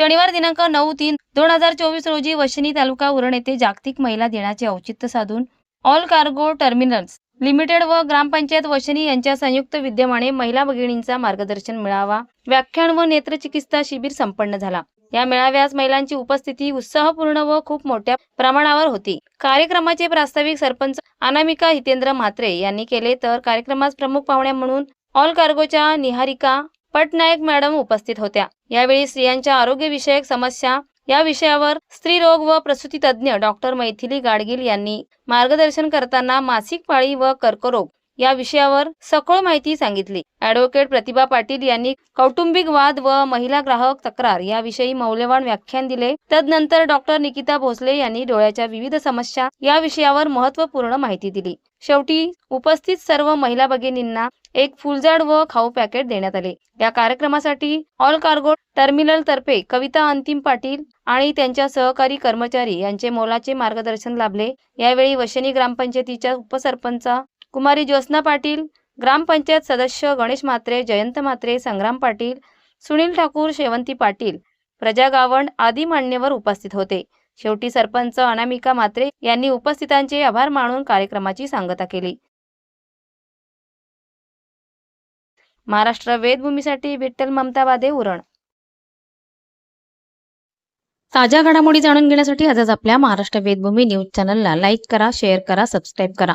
शनिवार दिनांक नऊ तीन दोन हजार चोवीस रोजी वशिनी तालुका उरण येथे जागतिक महिला दिनाचे औचित्य साधून ऑल कार्गो टर्मिनल्स लिमिटेड व ग्रामपंचायत वशनी यांच्या संयुक्त विद्यमाने महिला भगिनींचा मार्गदर्शन मिळावा व्याख्यान व नेत्रचिकित्सा शिबिर संपन्न झाला. या मेळाव्यास महिलांची उपस्थिती उत्साहपूर्ण व खूप मोठ्या प्रमाणावर होती. कार्यक्रमाचे प्रास्ताविक सरपंच अनामिका हितेंद्र म्हात्रे यांनी केले तर कार्यक्रमास प्रमुख पाहुण्या म्हणून ऑल कार्गोच्या निहारिका पटनायक मॅडम उपस्थित होत्या. यावेळी स्त्रियांच्या आरोग्यविषयक समस्या या विषयावर स्त्रीरोग व प्रसूती तज्ज्ञ डॉक्टर मैथिली गाडगील यांनी मार्गदर्शन करताना मासिक पाळी व कर्करोग या विषयावर सखोळ माहिती सांगितली. ॲडव्होकेट प्रतिभा पाटील यांनी कौटुंबिक वाद व महिला ग्राहक तक्रार याविषयी मौल्यवान व्याख्यान दिले. तदनंतर डॉक्टर निकिता भोसले यांनी डोळ्याच्या विविध समस्या या विषयावर महत्त्वपूर्ण माहिती दिली. शेवटी उपस्थित सर्व महिला भगिनींना एक फुलझाड व खाऊ पॅकेट देण्यात आले. या कार्यक्रमासाठी ऑल कार्गो टर्मिनल तर्फे कविता अंतिम पाटील आणि त्यांच्या सहकारी कर्मचारी यांचे मोलाचे मार्गदर्शन लाभले. यावेळी वशनी ग्रामपंचायतीच्या उपसरपंच कुमारी ज्योत्स्ना पाटील ग्रामपंचायत सदस्य गणेश म्हात्रे जयंत म्हात्रे संग्राम पाटील सुनील ठाकूर शेवंती पाटील प्रजा गावंड आदी मान्यवर उपस्थित होते. शेवटी सरपंच अनामिका म्हात्रे यांनी उपस्थितांचे आभार मानून कार्यक्रमाची सांगता केली. महाराष्ट्र वेदभूमीसाठी विठ्ठल ममता वादे उरण. ताज्या घडामोडी जाणून घेण्यासाठी आजच आपल्या महाराष्ट्र वेदभूमी न्यूज चॅनलला लाईक करा शेअर करा सबस्क्राईब करा.